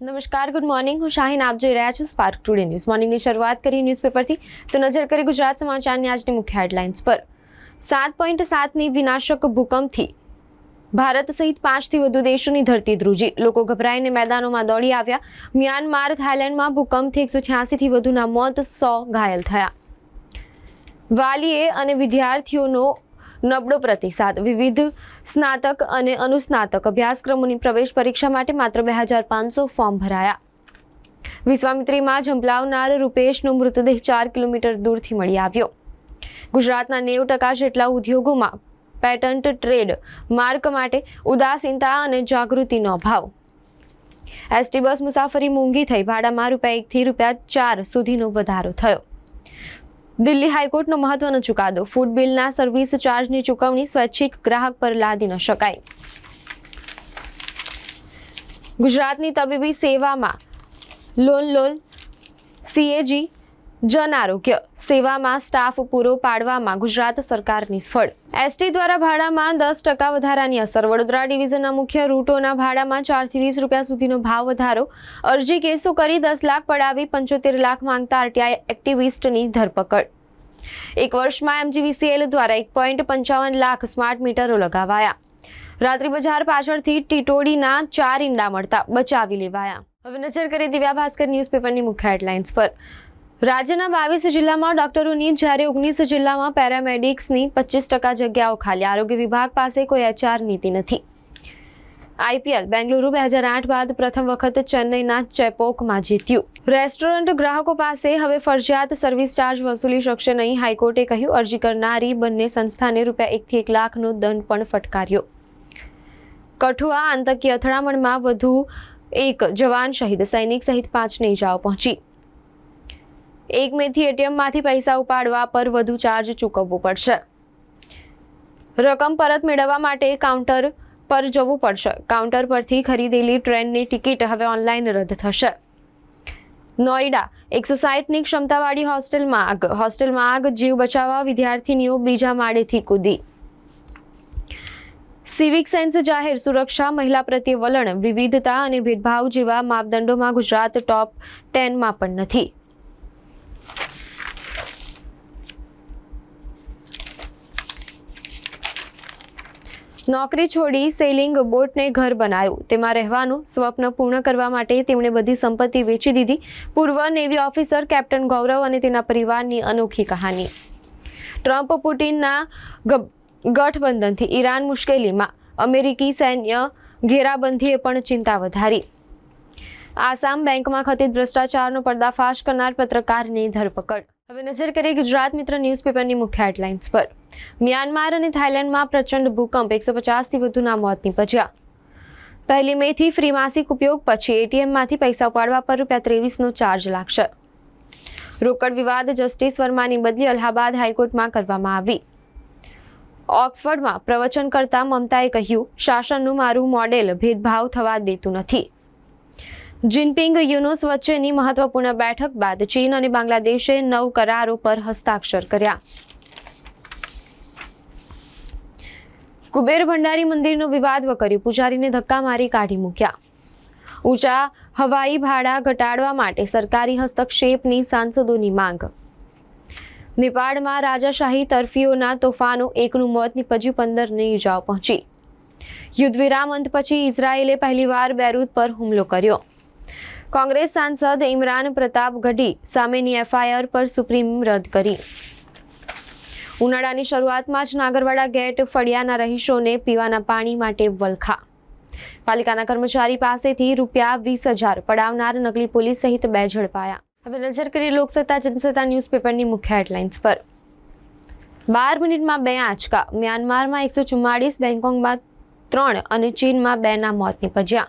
નમસ્કાર good morning હું શાહીન, આપ જોઈ રહ્યા છો સ્પાર્ક ટુડે ન્યૂઝ મોર્નિંગની શરૂઆત કરી ન્યૂઝપેપરથી તો નજર કરી ગુજરાત સમાચારની આજની મુખ્ય હેડલાઇન્સ પર. સાત પોઈન્ટ સાતની વિનાશક ભૂકંપથી ભારત સહિત પાંચથી વધુ દેશોની ધરતી ધ્રુજી. લોકો ગભરાઈને મેદાનોમાં દોડી આવ્યા. મ્યાનમાર થાઇલેન્ડમાં ભૂકંપથી એકસો છ્યાસીથી વધુના મોત સો ઘાયલ થયા. વાલીએ અને વિદ્યાર્થીઓનો નબળો પ્રતિસાદ. વિવિધ સ્નાતક અને અનુસ્નાતક અભ્યાસક્રમોની પ્રવેશ પરીક્ષા માટે માત્ર બે હજાર પાંચસો ફોર્મ ભરાયા. વિશ્વામિત્રીમાં ઝંપલાવનાર રૂપેશનો મૃતદેહ ચાર કિલોમીટર દૂરથી મળી આવ્યો. ગુજરાતના નેવું ટકા જેટલા ઉદ્યોગોમાં પેટન્ટ ટ્રેડ માર્ક માટે ઉદાસીનતા અને જાગૃતિનો અભાવ. એસટી બસ મુસાફરી મોંઘી થઈ. ભાડામાં રૂપિયા એકથી રૂપિયા ચાર સુધીનો વધારો થયો. દિલ્હી હાઈકોર્ટનો મહત્વનો ચુકાદો. ફૂડ બિલના સર્વિસ ચાર્જની ચૂકવણી સ્વૈચ્છિક ગ્રાહક પર લાદી ન શકાય. ગુજરાતની તબીબી સેવામાં લોન લોન, સીએજી, જન આરોગ્ય. સેવામાં સ્ટાફ પૂરો પાડવામાં ગુજરાત સરકાર નિષ્ફળ એસટી દ્વારા ભાડામાં દસ ટકા વધારાની અસર. વડોદરા ડિવિઝનના મુખ્ય રૂટોના ભાડામાં ચારથી વીસ રૂપિયા સુધીનો ભાવ વધારો. અરજી કેસો કરી દસ લાખ પડાવી પંચોતેર લાખ માંગતા આરટીઆઈ એક્ટિવિસ્ટની ધરપકડ. એક વર્ષમાં એમજીવીસીએલ દ્વારા એક પોઈન્ટ પંચાવન લાખ સ્માર્ટ મીટરો લગાવાયા. રાત્રિ બજાર પાછળથી ટીટોડીના ચાર ઈંડા મળતા બચાવી લેવાયા. હવે નજર કરીએ દિવ્યા ભાસ્કર ન્યૂઝપેપરની મુખ્ય હેડલાઇન્સ પર. રાજ્યના બાવીસ જિલ્લામાં ડોક્ટરોની જ્યારે ઓગણીસ જિલ્લામાં પેરામેડિક્સની પચીસ ટકા જગ્યાઓ ખાલી. આરોગ્ય વિભાગ પાસે કોઈ એચઆર નીતિ નથી. આઈપીએલ બેંગલુરુ બે હજાર આઠ બાદ પ્રથમ વખત ચેન્નઈના ચેપોકમાં જીત્યું. રેસ્ટોરન્ટ ગ્રાહકો પાસે હવે ફરજિયાત સર્વિસ ચાર્જ વસૂલી શકશે નહીં. હાઈકોર્ટે કહ્યું, અરજી કરનારી બંને સંસ્થાને રૂપિયા એકથી એક લાખનો દંડ પણ ફટકાર્યો. કઠુઆ આતંકી અથડામણમાં વધુ એક જવાન શહીદ. સૈનિક સહિત પાંચને ઇજાઓ પહોંચી. એક મેથી એટીએમમાંથી પૈસા ઉપાડવા પર વધુ ચાર્જ ચૂકવવો પડશે. રકમ પરત મેળવવા માટે કાઉન્ટર પર જવું પડશે. કાઉન્ટર પરથી ખરીદેલી ટ્રેનની ટિકિટ હવે ઓનલાઈન રદ થશે. નોઈડા, એકસો સાહીઠની ક્ષમતાવાળી હોસ્ટેલમાં આગ હોસ્ટેલમાં આગ જીવ બચાવવા વિદ્યાર્થીનીઓ બીજા માળેથી કૂદી. સિવિક સેન્સ જાહેર સુરક્ષા, મહિલા પ્રત્યે વલણ, વિવિધતા અને ભેદભાવ જેવા માપદંડોમાં ગુજરાત ટોપ ટેનમાં પણ નથી. નોકરી છોડી સેલિંગ બોટને ઘર બનાવ્યું. તેમાં રહેવાનું સ્વપ્ન પૂર્ણ કરવા માટે તેમણે બધી સંપત્તિ વેચી દીધી. પૂર્વ નેવી ઓફિસર કેપ્ટન ગૌરવ અને તેના પરિવારની અનોખી કહાની. ટ્રમ્પ પુટિનના ગઠબંધનથી ઈરાન મુશ્કેલીમાં. અમેરિકી સૈન્ય ઘેરાબંધીએ પણ ચિંતા વધારી. આસામ બેંકમાં કથિત ભ્રષ્ટાચારનો પર્દાફાશ કરનાર પત્રકારની ધરપકડ. હવે નજર કરીએ ગુજરાત મિત્ર ન્યૂઝપેપરની મુખ્ય હેડલાઇન્સ પર. મ્યાનમાર અને થાઇલેન્ડમાં પ્રચંડ ભૂકંપ એકસો પચાસથી વધુના મોત નીપજ્યા. પહેલી મેથી ફ્રી માસિક ઉપયોગ પછી એટીએમમાંથી પૈસા ઉપાડવા પર રૂપિયા ત્રેવીસનો ચાર્જ લાગશે. રોકડ વિવાદ જસ્ટિસ વર્માની બદલી અલ્હાબાદ હાઈકોર્ટમાં કરવામાં આવી. ઓક્સફર્ડમાં પ્રવચન કરતા મમતાએ કહ્યું, શાસનનું મારું મોડેલ ભેદભાવ થવા દેતું નથી. જિનપિંગ યુનુસ વચ્ચેની મહત્વપૂર્ણ બેઠક બાદ ચીન અને બાંગ્લાદેશે નવ કરારો પર હસ્તાક્ષર કર્યા. કુબેર ભંડારી મંદિરનો વિવાદ વકર્યું. પૂજારીને ધક્કા મારી કાઢી મૂક્યા. ઊંચા હવાઈ ભાડા ઘટાડવા માટે સરકારી હસ્તક્ષેપની સાંસદોની માંગ. નેપાળમાં રાજાશાહી તરફીઓના તોફાનો એકનું મોત નીપજ્યું પંદરની ઇજાઓ પહોંચી. યુદ્ધવિરામ અંત પછી ઇઝરાયેલે પહેલીવાર બેરૂત પર હુમલો કર્યો. કોંગ્રેસ સાંસદ ઇમરાન પ્રતાપ ગઢી સામેની એફઆઈઆર પર સુપ્રીમ રદ કરી. ઉનાળાની શરૂઆતમાં જ નાગરવાડા ગેટ ફળિયાના રહીશોને પીવાના પાણી માટે વલખા. પાલિકાના કર્મચારી પાસેથી રૂપિયા વીસ હજાર પડાવનાર નકલી પોલીસ સહિત બે ઝડપાયા. હવે નજર કરીએ લોકસત્તા, જનસત્તા ન્યૂઝપેપરની મુખ્ય હેડલાઇન્સ પર. બાર મિનિટમાં બે આંચકા. મ્યાનમારમાં એકસો ચુમ્માળીસ, બેંગકોંગમાં ત્રણ અને ચીનમાં બેના મોત નીપજ્યા.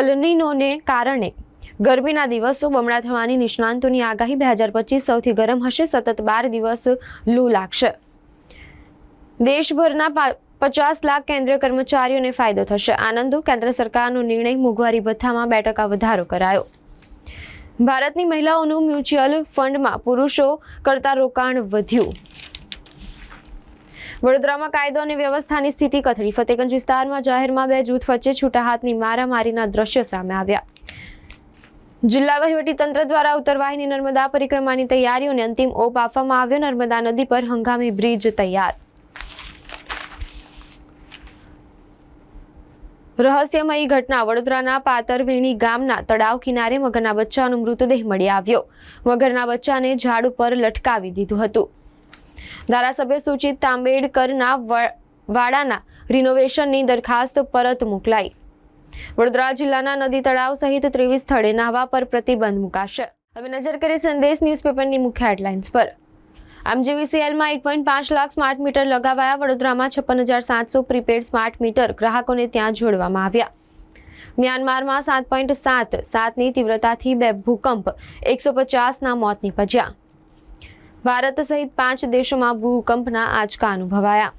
અલનીનોને કારણે ગરમીના દિવસો બમણા થવાની નિષ્ણાંતોની આગાહી બે હજાર પચીસ સૌથી ગરમ હશે, સતત બાર દિવસ લૂ લાગશે. દેશભરના પચાસ લાખ કેન્દ્રીય કર્મચારીઓને ફાયદો થશે. આનંદો કેન્દ્ર સરકારનો નિર્ણય મોંઘવારી ભથ્થામાં બે ટકા વધારો કરાયો. ભારતની મહિલાઓનું મ્યુચ્યુઅલ ફંડમાં પુરુષો કરતા રોકાણ વધ્યું. વડોદરામાં કાયદો અને વ્યવસ્થાની સ્થિતિ કથળી. ફતેગંજ વિસ્તારમાં જાહેરમાં બે જૂથ વચ્ચે છૂટા હાથની મારામારીના દ્રશ્યો સામે આવ્યા. જિલ્લા તંત્ર દ્વારા ઉત્તરવાહિની નર્મદા પરિક્રમાની તૈયારીઓને અંતિમ ઓપ આપવામાં આવ્યો. નર્મદા નદી પર હંગામી બ્રિજ તૈયાર. રહસ્યમયી ઘટના વડોદરાના પાતરવેણી ગામના તળાવ કિનારે મગરના બચ્ચાનો મૃતદેહ મળી આવ્યો. મગરના બચ્ચાને ઝાડ ઉપર લટકાવી દીધું હતું. ધારાસભ્ય સૂચિત તાંબેડકરના વાડાના રિનોવેશનની દરખાસ્ત પરત મોકલાઈ. વડોદરા જિલ્લાના નદી તળાવ સહિત ત્રેવીસ સ્થળે નાહવા પર પ્રતિબંધ મુકાશે. હવે નજર કરીએ સંદેશ ન્યૂઝપેપરની મુખ્ય હેડલાઇન્સ પર. આમ જીવીસીએલમાં એક પોઈન્ટ પાંચ લાખ સ્માર્ટ મીટર લગાવાયા, વડોદરામાં છપ્પન હજાર સાતસો પ્રીપેડ સ્માર્ટ મીટર ગ્રાહકોને ત્યાં જોડવામાં આવ્યા. મ્યાનમારમાં સાત પોઈન્ટ સાત, સાતની તીવ્રતાથી બે ભૂકંપ, એકસો પચાસના મોત નીપજ્યા. ભારત સહિત પાંચ દેશોમાં ભૂકંપના આંચકા અનુભવાયા.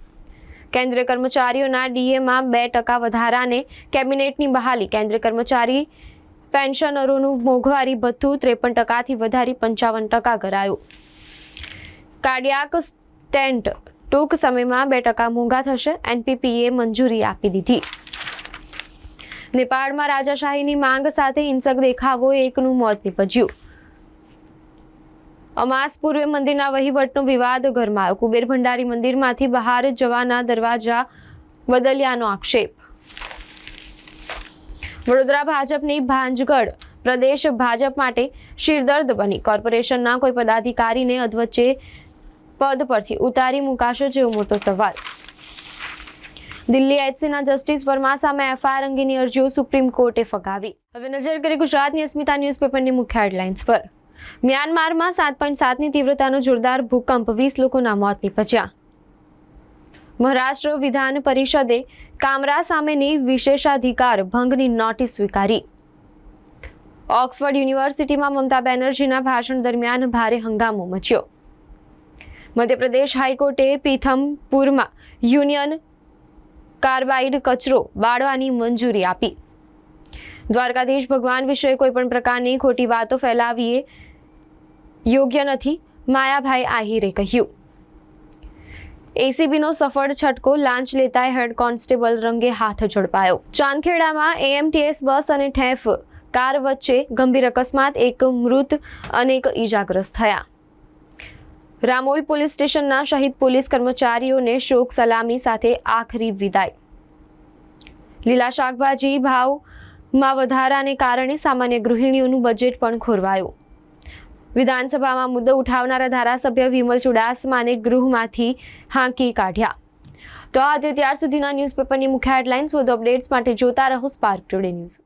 કેન્દ્રીય કર્મચારીઓના ડીએમાં બે ટકા વધારાને કેબિનેટની બહાલી. કેન્દ્રીય કર્મચારી પેન્શનરોનું મોંઘવારી ભથ્થું ત્રેપન ટકાથી વધારી પંચાવન ટકા કરાયું. કાર્ડિયાક સ્ટેન્ટ ટૂંક સમયમાં બે ટકા મોંઘા થશે. એનપીપીએ મંજૂરી આપી દીધી. નેપાળમાં રાજાશાહીની માંગ સાથે હિંસક દેખાવો એકનું મોત નીપજ્યું. અમાસ પૂર્વે મંદિરના વહીવટનો વિવાદ ગરમાયો કુબેર ભંડારી મંદિરમાંથી બહાર જવાના દરવાજા બદલ્યાનો આક્ષેપ. વડોદરા ભાજપની ભાંજગઢ પ્રદેશ ભાજપ માટે શિરદર્દ બની. કોર્પોરેશનના કોઈ પદાધિકારીને અધવચ્ચે પદ પરથી ઉતારી મુકાશે જેવો મોટો સવાલ. દિલ્હી એચસીના જસ્ટિસ વર્મા સામે એફઆઈઆર અંગેની અરજીઓ સુપ્રીમ કોર્ટે ફગાવી. હવે નજર કરી ગુજરાતની અસ્મિતા ન્યૂઝપેપરની મુખ્ય હેડલાઇન્સ પર. મ્યાનમારમાં સાત પોઈન્ટ સાતની તીવ્રતાનો જોરદાર ભૂકંપ વીસ લોકોના મોત નીપજ્યા. મહારાષ્ટ્ર વિધાન પરિષદે કામરા સામેની વિશેષાધિકાર ભંગની નોટિસ સ્વીકારી. ઓક્સફર્ડ યુનિવર્સિટીમાં મમતા બેનર્જીના ભાષણ દરમિયાન ભારે હંગામો મચ્યો. મધ્યપ્રદેશ હાઈકોર્ટે પીથમપુરમાં યુનિયન કાર્બાઇડ કચરો બાળવાની મંજૂરી આપી. દ્વારકાધીશ ભગવાન વિશે કોઈ પણ પ્રકારની ખોટી વાતો ફેલાવીએ યોગ્ય નથી. માયાભાઈ આહિરે કહ્યું. એસીબીનો સફળ છટકો લાંચ લેતા હેડ કોન્સ્ટેબલ રંગે હાથ ઝડપાયો. ચાંદખેડામાં એએમટીએસ બસ અને ઠેફ કાર વચ્ચે ગંભીર અકસ્માત, એક મૃત અને એક ઈજાગ્રસ્ત થયા. રામોલ પોલીસ સ્ટેશનના શહીદ પોલીસ કર્મચારીઓને શોક સલામી સાથે આખરી વિદાય. લીલા શાકભાજી ભાવમાં વધારાને કારણે સામાન્ય ગૃહિણીઓનું બજેટ પણ ખોરવાયું. વિધાનસભામાં મુદ્દો ઉઠાવનારા ધારાસભ્ય વિમલ ચુડાસમાને ગૃહમાંથી હાંકી કાઢ્યા. તો આજે ત્યાર સુધીના ન્યૂઝપેપરની મુખ્ય હેડલાઇન્સ. વધુ અપડેટ્સ માટે જોતા રહો સ્પાર્ક ટુડે ન્યૂઝ